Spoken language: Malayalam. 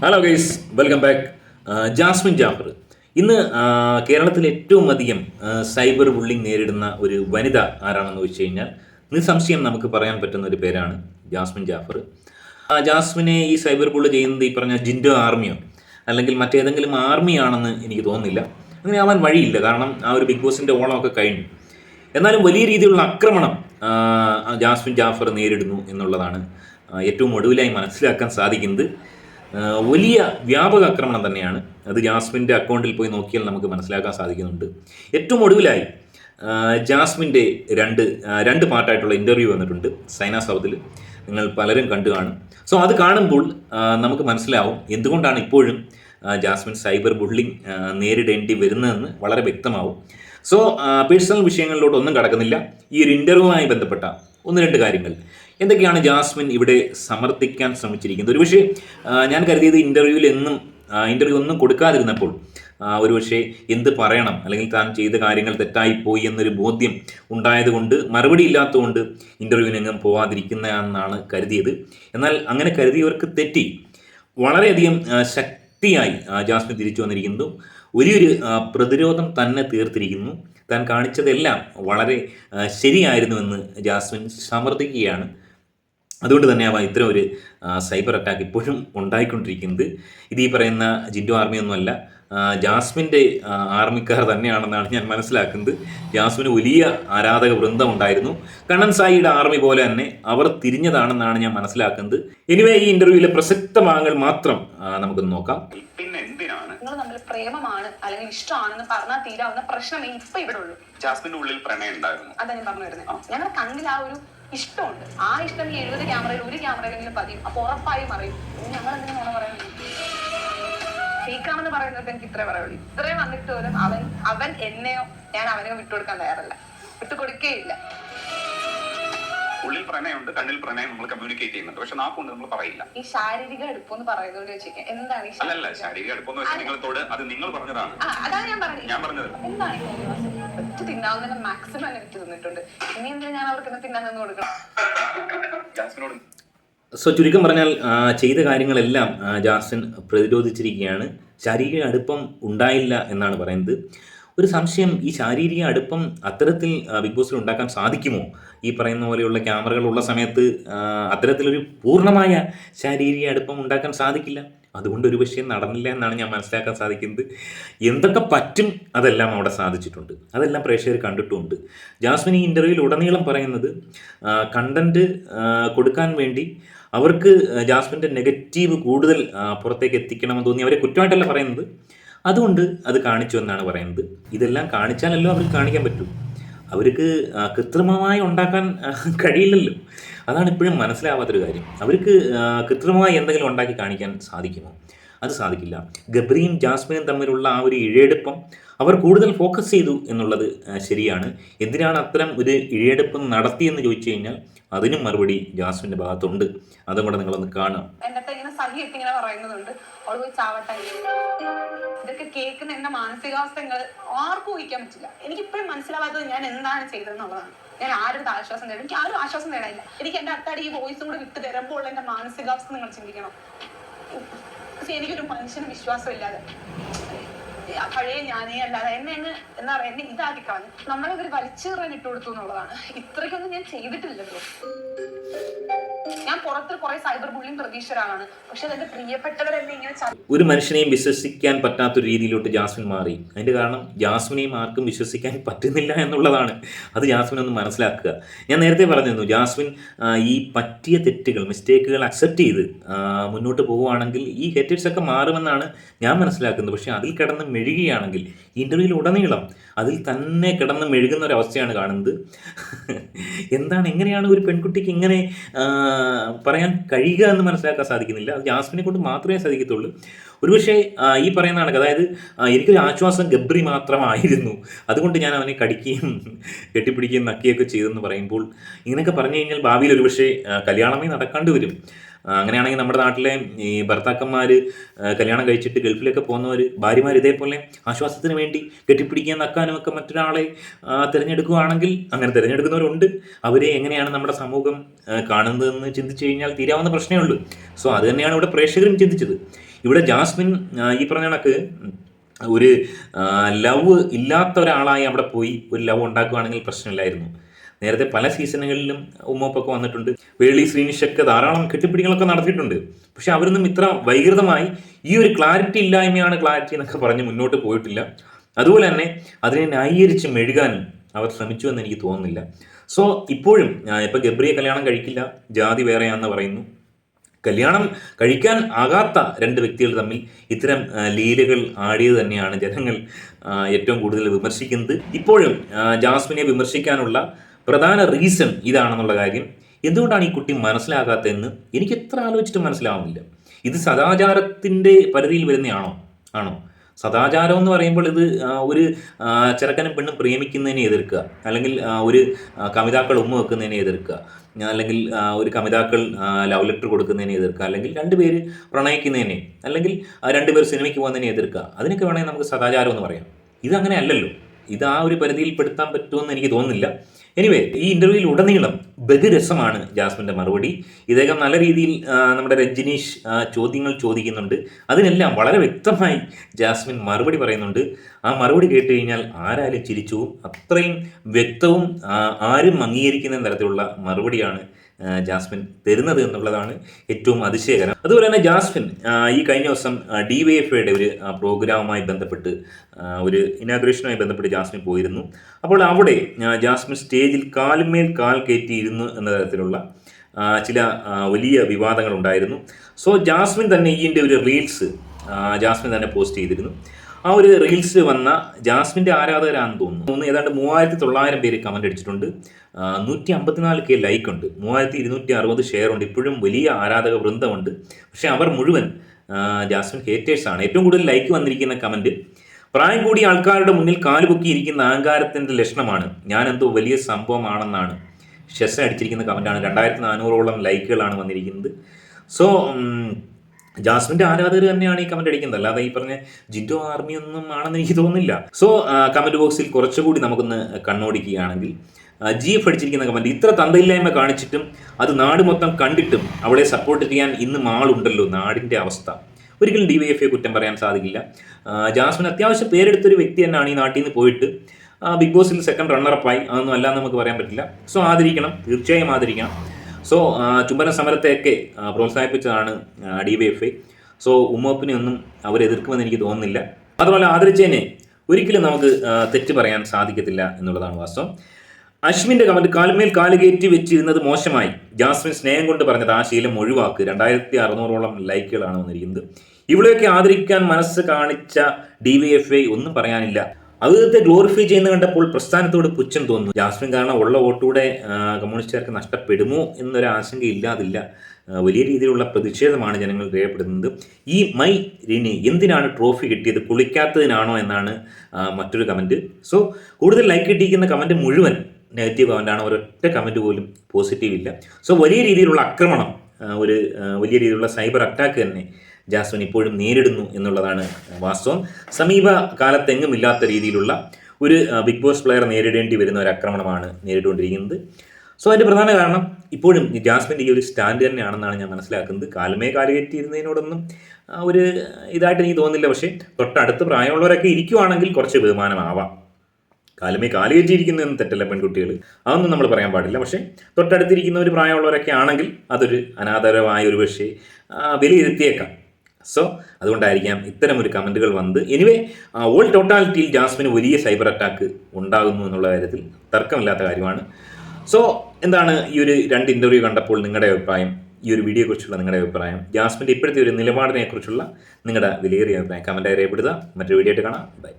Hello guys welcome back Jasmine Jafar ഇന്ന് കേരളത്തിൽ ഏറ്റവും അധികം സൈബർ ബുള്ളിംഗ് നേരിടുന്ന ഒരു വനിത ആരാണെന്ന് വെച്ച് കഴിഞ്ഞാൽ നിസ്സംശയം നമുക്ക് പറയാൻ പറ്റുന്ന ഒരു പേരാണ് ജാസ്മിൻ ജാഫർ. ജാസ്മിനെ ഈ സൈബർ ബുള്ള് ചെയ്യുന്നത് ഈ പറഞ്ഞ ജിൻഡോ ആർമിയോ? അല്ലെങ്കിൽ മറ്റേതെങ്കിലും ആർമിയാണെന്ന് എനിക്ക് തോന്നുന്നില്ല. അങ്ങനെ ആവാൻ വഴിയില്ല. കാരണം ആ ഒരു ബിഗ് ബോസിന്റെ ഓണമൊക്കെ കഴിഞ്ഞു. എന്നാലും വലിയ രീതിയിലുള്ള ആക്രമണം ജാസ്മിൻ ജാഫർ നേരിടുന്നു എന്നുള്ളതാണ് ഏറ്റവും ഒടുവിലായി മനസ്സിലാക്കാൻ സാധിക്കുന്നത്. വലിയ വ്യാപക ആക്രമണം തന്നെയാണ്. അത് ജാസ്മിന്റെ അക്കൗണ്ടിൽ പോയി നോക്കിയാൽ നമുക്ക് മനസ്സിലാക്കാൻ സാധിക്കുന്നുണ്ട്. ഏറ്റവും ഒടുവിലായി ജാസ്മിന്റെ രണ്ട് രണ്ട് പാർട്ടായിട്ടുള്ള ഇന്റർവ്യൂ വന്നിട്ടുണ്ട് സൈന സൗത്തിൽ നിങ്ങൾ പലരും കണ്ടു കാണും. സോ അത് കാണുമ്പോൾ നമുക്ക് മനസ്സിലാവും എന്തുകൊണ്ടാണ് ഇപ്പോഴും ജാസ്മിൻ സൈബർ ബുള്ളിംഗ് ആ, നേരിടേണ്ടി വരുന്നതെന്ന് വളരെ വ്യക്തമാവും. സോ പേഴ്സണൽ വിഷയങ്ങളിലോട്ട് ഒന്നും കടക്കുന്നില്ല. ഈ ഒരു ഇന്റർവ്യൂവുമായി ബന്ധപ്പെട്ട ഒന്ന് രണ്ട് കാര്യങ്ങൾ. എന്തൊക്കെയാണ് ജാസ്മിൻ ഇവിടെ സമർത്ഥിക്കാൻ ശ്രമിച്ചിരിക്കുന്നത്? ഒരുപക്ഷെ ഞാൻ കരുതിയത് ഇന്റർവ്യൂവിൽ എന്നും ഇന്റർവ്യൂ ഒന്നും കൊടുക്കാതിരുന്നപ്പോൾ ഒരുപക്ഷെ എന്ത് പറയണം? അല്ലെങ്കിൽ താൻ ചെയ്ത കാര്യങ്ങൾ തെറ്റായിപ്പോയി എന്നൊരു ബോധ്യം ഉണ്ടായതുകൊണ്ട് മറുപടി ഇല്ലാത്തതുകൊണ്ട് ഇന്റർവ്യൂവിനെങ്ങും പോവാതിരിക്കുന്നതാണെന്നാണ് കരുതിയത്. എന്നാൽ അങ്ങനെ കരുതിയവർക്ക് തെറ്റി. വളരെയധികം ശക്തിയായി ജാസ്മിൻ തിരിച്ചു വന്നിരിക്കുന്നു. ഒരു പ്രതിരോധം തന്നെ തീർത്തിരിക്കുന്നു. താൻ കാണിച്ചതെല്ലാം വളരെ ശരിയായിരുന്നുവെന്ന് ജാസ്മിൻ സമർത്ഥിക്കുകയാണ്. അതുകൊണ്ട് തന്നെയാവാം ഇത്തരം ഒരു സൈബർ അറ്റാക്ക് ഇപ്പോഴും ഉണ്ടായിക്കൊണ്ടിരിക്കുന്നത്. ഇത് ഈ പറയുന്ന ജിൻഡോ ആർമിയൊന്നുമല്ല ജാസ്മിന്റെ ആർമിക്കാർ തന്നെയാണെന്നാണ് ഞാൻ മനസ്സിലാക്കുന്നത്. ജാസ്മിന് വലിയ ആരാധക വൃന്ദം ഉണ്ടായിരുന്നു. കണ്ണൻ സായിയുടെ ആർമി പോലെ തന്നെ അവർ തിരിഞ്ഞതാണെന്നാണ് ഞാൻ മനസ്സിലാക്കുന്നത്. എനിവേ ഈ ഇന്റർവ്യൂവിലെ പ്രസക്ത ഭാഗങ്ങൾ മാത്രം നമുക്കൊന്ന് നോക്കാം. പിന്നെ എന്തിനാണ്? നിങ്ങൾ തമ്മിൽ പ്രേമമാണ് അല്ലെങ്കിൽ ഇഷ്ടമാണെന്ന് പറഞ്ഞാൽ തീരാവുന്ന പ്രശ്നമേ ഇപ്പൊ ഇവിടെ ഉള്ളൂ. ജാസ്മിന്റെ ഉള്ളിൽ പ്രണയം ഉണ്ടായിരുന്നു. അതാ ഞാൻ പറഞ്ഞു വരുന്നത്. ഞങ്ങളുടെ കണ്ണിൽ ആ ഒരു ഇഷ്ടമുണ്ട്. ആ ഇഷ്ടം ഈ എഴുപത് ക്യാമറയിൽ ഒരു ക്യാമറയിലെങ്കിലും പതിയും. അപ്പൊ ഉറപ്പായും അറിയും. ഞങ്ങൾ എന്തിനാണ് പറയുന്നത് ഫേക്കാണെന്ന് പറയുന്നത് എനിക്ക് ഇത്രേ പറയുള്ളൂ. ഇത്രയും വന്നിട്ട് പോലും അവൻ അവൻ എന്നെയോ ഞാൻ അവനെ വിട്ടുകൊടുക്കാൻ തയ്യാറല്ല. വിട്ടുകൊടുക്കേയില്ല. ഉള്ളിൽ പ്രണയമുണ്ട് കണ്ണിൽ പ്രണയം നമ്മൾ കമ്മ്യൂണിക്കേറ്റ് ചെയ്യുന്നുണ്ട്. പക്ഷെ നാക്കുണ്ട് നമ്മൾ പറയില്ല. ഈ ശാരീരിക അടുപ്പം എന്ന് പറയുന്നത് എന്താണ് ഈ അല്ലല്ല ശാരീരിക അടുപ്പം? എന്ന് വെച്ചാൽ നിങ്ങളത്തോട് അത് നിങ്ങൾ പറഞ്ഞതാണ്. ആ അതാണ് ഞാൻ പറഞ്ഞത്. ഞാൻ എന്താണ് ഈ മാക്സിമം തിന്നിട്ടുണ്ട്. ഇനി എന്തിനാ ഞാൻ അവർക്ക് തിന്നാൻ നിന്ന് കൊടുക്കണം? ജാസ്മിനോട്. സോ ചുരുക്കം പറഞ്ഞാൽ ആ, ചെയ്ത കാര്യങ്ങളെല്ലാം ആ, ജാസ്മിൻ പ്രതിരോധിച്ചിരിക്കുകയാണ്. ശാരീരിക അടുപ്പം ഉണ്ടായില്ല എന്നാണ് പറയുന്നത്. ഒരു സംശയം ഈ ശാരീരിക അടുപ്പം അത്തരത്തിൽ ബിഗ് ബോസിൽ ഉണ്ടാക്കാൻ സാധിക്കുമോ? ഈ പറയുന്ന പോലെയുള്ള ക്യാമറകൾ ഉള്ള സമയത്ത് അത്തരത്തിലൊരു പൂർണമായ ശാരീരിക അടുപ്പം ഉണ്ടാക്കാൻ സാധിക്കില്ല? അതുകൊണ്ട് ഒരു പക്ഷേ നടന്നില്ല എന്നാണ് ഞാൻ മനസ്സിലാക്കാൻ സാധിക്കുന്നത്. എന്തൊക്കെ പറ്റും അതെല്ലാം അവിടെ സാധിച്ചിട്ടുണ്ട്. അതെല്ലാം പ്രേക്ഷകർ കണ്ടിട്ടുമുണ്ട് ജാസ്മിൻ ഈ ഇന്റർവ്യൂവിൽ ഉടനീളം പറയുന്നത് കണ്ടന്റ് കൊടുക്കാൻ വേണ്ടി അവർക്ക് ജാസ്മിന്റെ നെഗറ്റീവ് കൂടുതൽ പുറത്തേക്ക് എത്തിക്കണമെന്ന് തോന്നി. അവരെ കുറ്റമായിട്ടല്ല പറയുന്നത്. അതുകൊണ്ട് അത് കാണിച്ചു എന്നാണ് പറയുന്നത്. ഇതെല്ലാം കാണിച്ചാലല്ലോ അവർക്ക് കാണിക്കാൻ പറ്റൂ. അവർക്ക് കൃത്രിമമായി ഉണ്ടാക്കാൻ കഴിയില്ലല്ലോ. അതാണ് ഇപ്പോഴും മനസ്സിലാവാത്തൊരു കാര്യം. അവർക്ക് കൃത്രിമമായി എന്തെങ്കിലും ഉണ്ടാക്കി കാണിക്കാൻ സാധിക്കുമോ? അത് സാധിക്കില്ല. ഗബ്രിയും ജാസ്മിനും തമ്മിലുള്ള ആ ഒരു ഇഴയെടുപ്പം അവർ കൂടുതൽ ഫോക്കസ് ചെയ്തു എന്നുള്ളത് ശരിയാണ്. എന്തിനാണ് അത്തരം ഒരു ഇഴയെടുപ്പം നടത്തിയെന്ന് ചോദിച്ചു കഴിഞ്ഞാൽ അതിനും മറുപടി ജാസ്മിന്റെ ഭാഗത്തുണ്ട്. അതും കൂടെ നിങ്ങളൊന്ന് കാണാം. അടുത്ത് ഇങ്ങനെ പറയുന്നതുണ്ട്. അവൾ പോയി ചാവട്ടെ. ഇതൊക്കെ കേൾക്കുന്ന എന്റെ മാനസികാവസ്ഥ ആർക്കും ഊഹിക്കാൻ പറ്റില്ല. എനിക്ക് ഇപ്പോഴും മനസ്സിലാവാത്തത് ഞാൻ എന്താണ് ചെയ്തതെന്നുള്ളതാണ്. ഞാൻ ആരുടെ ആശ്വാസം തരും എനിക്ക് ആരും ആശ്വാസം തരാനില്ല. എനിക്ക് എന്റെ അത്താടി ഈ വോയിസും കൂടെ വിട്ട് തരുമ്പോൾ എന്റെ മാനസികാവസ്ഥ നിങ്ങൾ ചിന്തിക്കണം. പക്ഷെ എനിക്കൊരു മനുഷ്യന് വിശ്വാസം ഇല്ലാതെ ആ പഴയ ഞാനേ അല്ലാതെ എന്നെ അങ്ങ് എന്താ പറയാ എന്നെ ഇതാക്കി കളഞ്ഞു. നമ്മളെ ഇവർ വലിച്ചേറാൻ ഇട്ട് എന്നുള്ളതാണ്. ഇത്രയ്ക്കൊന്നും ഞാൻ ചെയ്തിട്ടില്ലല്ലോ. പുറത്ത് കുറെ സൈബർ ബുള്ളിംഗ് പ്രതീക്ഷരാണ്. പക്ഷെ അതിന്റെ പ്രിയപ്പെട്ടവരെന്നെ ഇങ്ങനെ ഒരു മനുഷ്യനെയും വിശ്വസിക്കാൻ പറ്റാത്ത രീതിയിലോട്ട് ജാസ്മിൻ മാറി. അതിന്റെ കാരണം ജാസ്മിനെയും ആർക്കും വിശ്വസിക്കാൻ പറ്റുന്നില്ല എന്നുള്ളതാണ്. അത് ജാസ്മിൻ ഒന്ന് മനസ്സിലാക്കുക. ഞാൻ നേരത്തെ പറഞ്ഞിരുന്നു ജാസ്മിൻ ഈ പറ്റിയ തെറ്റുകൾ മിസ്റ്റേക്കുകൾ അക്സെപ്റ്റ് ചെയ്ത് മുന്നോട്ട് പോവുകയാണെങ്കിൽ ഈ ഹെറ്റേഴ്സ് ഒക്കെ മാറുമെന്നാണ് ഞാൻ മനസ്സിലാക്കുന്നത്. പക്ഷെ അതിൽ കിടന്ന് മെഴുകിയാണെങ്കിൽ ഇന്റർവ്യൂവിൽ ഉടനീളം അതിൽ തന്നെ കിടന്ന് മെഴുകുന്ന ഒരു അവസ്ഥയാണ് കാണുന്നത്. എന്താണ് എങ്ങനെയാണ് ഒരു പെൺകുട്ടിക്ക് ഇങ്ങനെ പറയാൻ കഴിയുക എന്ന് മനസ്സിലാക്കാൻ സാധിക്കുന്നില്ല. അത് ജാസ്മിനെ കൊണ്ട് മാത്രമേ സാധിക്കത്തുള്ളൂ. ഒരുപക്ഷെ പക്ഷേ ഈ പറയുന്ന കണക്ക് അതായത് എനിക്കൊരു ആശ്വാസം ഗബ്രി മാത്രമായിരുന്നു. അതുകൊണ്ട് ഞാൻ അവനെ കടിക്കുകയും കെട്ടിപ്പിടിക്കുകയും നക്കുകയൊക്കെ ചെയ്തെന്ന് പറയുമ്പോൾ ഇങ്ങനെയൊക്കെ പറഞ്ഞു കഴിഞ്ഞാൽ ഭാവിയിൽ ഒരുപക്ഷെ കല്യാണമേ നടക്കാണ്ട് വരും. അങ്ങനെയാണെങ്കിൽ നമ്മുടെ നാട്ടിലെ ഈ ഭർത്താക്കന്മാർ കല്യാണം കഴിച്ചിട്ട് ഗൾഫിലൊക്കെ പോകുന്നവർ ഭാര്യമാർ ഇതേപോലെ ആശ്വാസത്തിന് വേണ്ടി കെട്ടിപ്പിടിക്കാൻ നക്കാനും ഒക്കെ മറ്റൊരാളെ തിരഞ്ഞെടുക്കുകയാണെങ്കിൽ അങ്ങനെ തിരഞ്ഞെടുക്കുന്നവരുണ്ട്. അവരെ എങ്ങനെയാണ് നമ്മുടെ സമൂഹം കാണുന്നതെന്ന് ചിന്തിച്ചു കഴിഞ്ഞാൽ തീരാവുന്ന പ്രശ്നമേ ഉള്ളൂ. സോ അത് തന്നെയാണ് ഇവിടെ പ്രേക്ഷകരും ചിന്തിച്ചത്. ഇവിടെ ജാസ്മിൻ ഈ പറഞ്ഞ കണക്ക് ഒരു ലവ് ഇല്ലാത്ത ഒരാളായി അവിടെ പോയി ഒരു ലവ് ഉണ്ടാക്കുകയാണെങ്കിൽ പ്രശ്നമില്ലായിരുന്നു. നേരത്തെ പല സീസണുകളിലും ഉമ്മപ്പൊക്കെ വന്നിട്ടുണ്ട്. വേളി ശ്രീനിഷൊക്കെ ധാരാളം കെട്ടിപ്പിടികളൊക്കെ നടത്തിയിട്ടുണ്ട്. പക്ഷെ അവരൊന്നും ഇത്ര വൈകൃതമായി ഈ ഒരു ക്ലാരിറ്റി ഇല്ലായ്മയാണ് ക്ലാരിറ്റി എന്നൊക്കെ പറഞ്ഞ് മുന്നോട്ട് പോയിട്ടില്ല. അതുപോലെ തന്നെ അതിനെ ന്യായീകരിച്ച് മെഴുകാനും അവർ ശ്രമിച്ചു എന്ന് എനിക്ക് തോന്നുന്നില്ല. സോ ഇപ്പോഴും ഇപ്പം ഗബ്രിയെ കല്യാണം കഴിക്കില്ല ജാതി വേറെയാണെന്ന് പറയുന്നു. കല്യാണം കഴിക്കാൻ ആകാത്ത രണ്ട് വ്യക്തികൾ തമ്മിൽ ഇത്തരം ലീലകൾ ആടിയത് തന്നെയാണ് ജനങ്ങൾ ഏറ്റവും കൂടുതൽ വിമർശിക്കുന്നത്. ഇപ്പോഴും ജാസ്മിനെ വിമർശിക്കാനുള്ള പ്രധാന റീസൺ ഇതാണെന്നുള്ള കാര്യം എന്തുകൊണ്ടാണ് ഈ കുട്ടി മനസ്സിലാകാത്തതെന്ന് എനിക്ക് എത്ര ആലോചിച്ചിട്ടും മനസ്സിലാവുന്നില്ല. ഇത് സദാചാരത്തിന്റെ പരിധിയിൽ വരുന്നതാണോ? ആണോ? സദാചാരം എന്ന് പറയുമ്പോൾ ഇത് ഒരു ചെറുക്കനും പെണ്ണും പ്രേമിക്കുന്നതിനെ എതിർക്കുക. അല്ലെങ്കിൽ ഒരു കമിതാക്കൾ ഉമ്മ വെക്കുന്നതിനെ എതിർക്കുക. അല്ലെങ്കിൽ ഒരു കമിതാക്കൾ ലവ് ലെറ്റർ കൊടുക്കുന്നതിനെ എതിർക്കുക. അല്ലെങ്കിൽ രണ്ടുപേര് പ്രണയിക്കുന്നതിനെ അല്ലെങ്കിൽ രണ്ടുപേർ സിനിമയ്ക്ക് പോകുന്നതിനെ എതിർക്കുക. അതിനൊക്കെ വേണമെങ്കിൽ നമുക്ക് സദാചാരം എന്ന് പറയാം. ഇതങ്ങനെ അല്ലല്ലോ. ഇത് ആ ഒരു പരിധിയിൽ പെടുത്താൻ പറ്റുമെന്ന് എനിക്ക് തോന്നുന്നില്ല. എനിവേ ഈ ഇന്റർവ്യൂവിൽ ഉടനീളം ബഹുരസമാണ് ജാസ്മിന്റെ മറുപടി. ഇദ്ദേഹം നല്ല രീതിയിൽ നമ്മുടെ രജനീഷ് ചോദ്യങ്ങൾ ചോദിക്കുന്നുണ്ട്. അതിനെല്ലാം വളരെ വ്യക്തമായി ജാസ്മിൻ മറുപടി പറയുന്നുണ്ട്. ആ മറുപടി കേട്ട് കഴിഞ്ഞാൽ ആരാലും ചിരിച്ചു അത്രയും വ്യക്തവും ആരും അംഗീകരിക്കുന്ന തരത്തിലുള്ള മറുപടിയാണ് ജാസ്മിൻ തരുന്നത് എന്നുള്ളതാണ് ഏറ്റവും അതിശയകരം. അതുപോലെ തന്നെ ജാസ്മിൻ ഈ കഴിഞ്ഞ ദിവസം ഡി വൈ എഫ് ഐയുടെ ഒരു പ്രോഗ്രാമുമായി ബന്ധപ്പെട്ട് ഒരു ഇനാഗ്രേഷനുമായി ബന്ധപ്പെട്ട് ജാസ്മിൻ പോയിരുന്നു. അപ്പോൾ അവിടെ ജാസ്മിൻ സ്റ്റേജിൽ കാലുമേൽ കാൽ കയറ്റിയിരുന്നു എന്ന തരത്തിലുള്ള ചില വലിയ വിവാദങ്ങൾ ഉണ്ടായിരുന്നു സോ ജാസ്മിൻ തന്നെ ഈന്റെ ഒരു റീൽസ് ജാസ്മിൻ തന്നെ പോസ്റ്റ് ചെയ്തിരുന്നു. ആ ഒരു റീൽസ് വന്ന ജാസ്മിന്റെ ആരാധകരാണെന്ന് തോന്നുന്നു. തോന്നുന്നു ഏതാണ്ട് മൂവായിരത്തി തൊള്ളായിരം പേര് കമന്റ് അടിച്ചിട്ടുണ്ട്. നൂറ്റി അമ്പത്തിനാല് കെ ലൈക്ക് ഉണ്ട്. മൂവായിരത്തി ഇരുന്നൂറ്റി അറുപത് ഷെയർ ഉണ്ട്. ഇപ്പോഴും വലിയ ആരാധക വൃന്ദമുണ്ട്. പക്ഷേ അവർ മുഴുവൻ ജാസ്മിൻ ജാസ്മിൻ ഹേറ്റേഴ്സാണ് ഏറ്റവും കൂടുതൽ ലൈക്ക് വന്നിരിക്കുന്ന കമന്റ് പ്രായം കൂടിയ ആൾക്കാരുടെ മുന്നിൽ കാലുപൊക്കിയിരിക്കുന്ന അഹങ്കാരത്തിന്റെ ലക്ഷണമാണ്. ഞാൻ എന്തോ വലിയ സംഭവമാണെന്നാണ് ഷെസ് അടിച്ചിരിക്കുന്ന കമന്റാണ് രണ്ടായിരത്തി നാനൂറോളം ലൈക്കുകളാണ് വന്നിരിക്കുന്നത്. സോ ജാസ്മിന്റെ ആരാധകർ തന്നെയാണ് ഈ കമന്റ് അടിക്കുന്നത്. അല്ലാതെ ഈ പറഞ്ഞ ജിൻഡോ ആർമി ഒന്നും ആണെന്ന് എനിക്ക് തോന്നുന്നില്ല. സോ കമന്റ് ബോക്സിൽ കുറച്ചുകൂടി നമുക്കൊന്ന് കണ്ണോടിക്കുകയാണെങ്കിൽ ജി എഫ് അടിച്ചിരിക്കുന്ന കമന്റ് ഇത്ര തന്തയില്ലായ്മ കാണിച്ചിട്ടും അത് നാട് മൊത്തം കണ്ടിട്ടും അവളെ സപ്പോർട്ട് ചെയ്യാൻ ഇന്നും ആളുണ്ടല്ലോ നാടിന്റെ അവസ്ഥ. ഒരിക്കലും ഡി വൈ എഫ് കുറ്റം പറയാൻ സാധിക്കില്ല. ജാസ്മിൻ അത്യാവശ്യം പേരെടുത്തൊരു വ്യക്തി തന്നെയാണ് ഈ നാട്ടിൽ നിന്ന് പോയിട്ട് ബിഗ് ബോസിൽ സെക്കൻഡ് റണ്ണറപ്പായി അതൊന്നും അല്ലാന്ന് നമുക്ക് പറയാൻ പറ്റില്ല. സോ ആദരിക്കണം. തീർച്ചയായും ആദരിക്കണം. സോ ചുംബന സമരത്തെയൊക്കെ പ്രോത്സാഹിപ്പിച്ചതാണ് D Y F I so ഉമ്മപ്പിനെ ഒന്നും അവർ എതിർക്കുമെന്ന് എനിക്ക് തോന്നുന്നില്ല. അതുപോലെ ആദരിച്ചേനെ ഒരിക്കലും നമുക്ക് തെറ്റ് പറയാൻ സാധിക്കത്തില്ല എന്നുള്ളതാണ് വാസ്തവം. അശ്വിന്റെ കമന്റ് കാൽമേൽ കാലുകയറ്റി വെച്ച് വെച്ചിരുന്നത് മോശമായി. ജാസ്മിൻ സ്നേഹം കൊണ്ട് പറഞ്ഞത് ആ ശീലം ഒഴിവാക്ക്. രണ്ടായിരത്തി അറുന്നൂറോളം ലൈക്കുകളാണ് വന്നിരിക്കുന്നത്. ഇവിടെയൊക്കെ ആദരിക്കാൻ മനസ്സ് കാണിച്ച ഡി വൈ എഫ് ഐ ഒന്നും പറയാനില്ല. അദ്ദേഹത്തെ ഗ്ലോറിഫൈ ചെയ്യുന്ന കണ്ടപ്പോൾ പ്രസ്ഥാനത്തോട് പുച്ഛം തോന്നുന്നു. ജാസ്മിൻ കാരണം ഉള്ള വോട്ടൂടെ കമ്മ്യൂണിസ്റ്റുകാർക്ക് നഷ്ടപ്പെടുമോ എന്നൊരു ആശങ്ക ഇല്ലാതില്ല വലിയ രീതിയിലുള്ള പ്രതിഷേധമാണ് ജനങ്ങൾ രേഖപ്പെടുത്തുന്നത്. ഈ മൈ റിനി എന്തിനാണ് ട്രോഫി കിട്ടിയത്? കുളിക്കാത്തതിനാണോ എന്നാണ് മറ്റൊരു കമന്റ് സോ കൂടുതൽ ലൈക്ക് കിട്ടിയിരിക്കുന്ന കമന്റ് മുഴുവൻ നെഗറ്റീവ് കമന്റാണ് ഒരൊറ്റ കമന്റ് പോലും പോസിറ്റീവ് ഇല്ല. സോ വലിയ രീതിയിലുള്ള ആക്രമണം ഒരു വലിയ രീതിയിലുള്ള സൈബർ അറ്റാക്ക് തന്നെ ജാസ്മിൻ ഇപ്പോഴും നേരിടുന്നു എന്നുള്ളതാണ് വാസ്തവം. സമീപ കാലത്തെങ്ങും ഇല്ലാത്ത രീതിയിലുള്ള ഒരു ബിഗ് ബോസ് പ്ലെയർ നേരിടേണ്ടി വരുന്ന ഒരു ആക്രമണമാണ് നേരിട്ടുകൊണ്ടിരിക്കുന്നത്. സോ അതിന്റെ പ്രധാന കാരണം ഇപ്പോഴും ജാസ്മിന്റെ ഈ ഒരു സ്റ്റാൻഡ് തന്നെയാണെന്നാണ് ഞാൻ മനസ്സിലാക്കുന്നത്. കാലമേ കാലുകയറ്റിയിരുന്നതിനോടൊന്നും ഒരു ഇതായിട്ട് എനിക്ക് തോന്നുന്നില്ല. പക്ഷേ തൊട്ടടുത്ത് പ്രായമുള്ളവരൊക്കെ ഇരിക്കുവാണെങ്കിൽ കുറച്ച് ബഹുമാനമാവാം. കാലമേ കാലുകയറ്റിയിരിക്കുന്നതെന്ന് തെറ്റല്ല പെൺകുട്ടികൾ അതൊന്നും നമ്മൾ പറയാൻ പാടില്ല. പക്ഷേ തൊട്ടടുത്തിരിക്കുന്ന ഒരു പ്രായമുള്ളവരൊക്കെ ആണെങ്കിൽ അതൊരു അനാദരമായ ഒരു പക്ഷേ വിലയിരുത്തിയേക്കാം. സോ അതുകൊണ്ടായിരിക്കാം ഇത്തരം ഒരു കമന്റുകൾ വന്നത് എനിവേ ഓൾ ടോട്ടാലിറ്റിയിൽ ജാസ്മിന് വലിയ സൈബർ അറ്റാക്ക് ഉണ്ടാകുന്നു എന്നുള്ള കാര്യത്തിൽ തർക്കമില്ലാത്ത കാര്യമാണ്. സോ എന്താണ് ഈ ഒരു രണ്ട് ഇന്റർവ്യൂ കണ്ടപ്പോൾ നിങ്ങളുടെ അഭിപ്രായം? ഈ ഒരു വീഡിയോയെക്കുറിച്ചുള്ള നിങ്ങളുടെ അഭിപ്രായം? ജാസ്മിന്റെ ഇപ്പോഴത്തെ ഒരു നിലപാടിനെക്കുറിച്ചുള്ള നിങ്ങളുടെ വിലയേറിയ അഭിപ്രായം. കമന്റായി രേഖപ്പെടുത്തുക. മറ്റൊരു വീഡിയോ ആയിട്ട് കാണാം. ബൈ